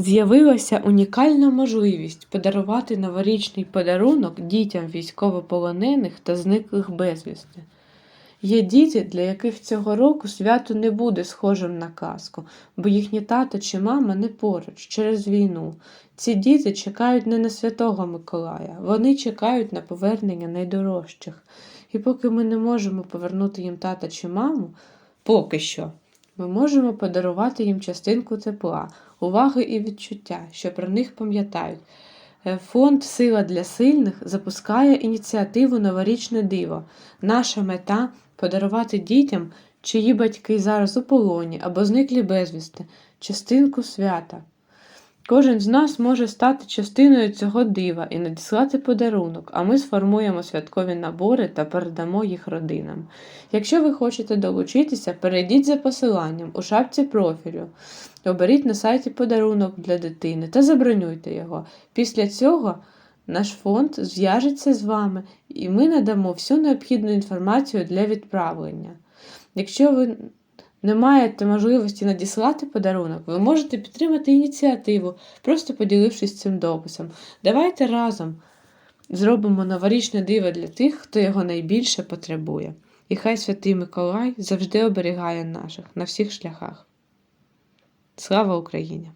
З'явилася унікальна можливість подарувати новорічний подарунок дітям військовополонених та зниклих безвісти. Є діти, для яких цього року свято не буде схожим на казку, бо їхні тато чи мама не поруч через війну. Ці діти чекають не на святого Миколая, вони чекають на повернення найдорожчих. І поки ми не можемо повернути їм тата чи маму, поки що, ми можемо подарувати їм частинку тепла, уваги і відчуття, що про них пам'ятають. Е, Фонд Сила для сильних запускає ініціативу Новорічне диво. Наша мета подарувати дітям, чиї батьки зараз у полоні або зниклі безвісти, частинку свята. Кожен з нас може стати частиною цього дива і надіслати подарунок, а ми сформуємо святкові набори та передамо їх родинам. Якщо ви хочете долучитися, перейдіть за посиланням у шапці профілю, оберіть на сайті подарунок для дитини та забронюйте його. Після цього наш фонд зв'яжеться з вами і ми надамо всю необхідну інформацію для відправлення. Якщо ви не маєте можливості надіслати подарунок, ви можете підтримати ініціативу, просто поділившись цим дописом. Давайте разом зробимо новорічне диво для тих, хто його найбільше потребує. І хай Святий Миколай завжди оберігає наших на всіх шляхах. Слава Україні!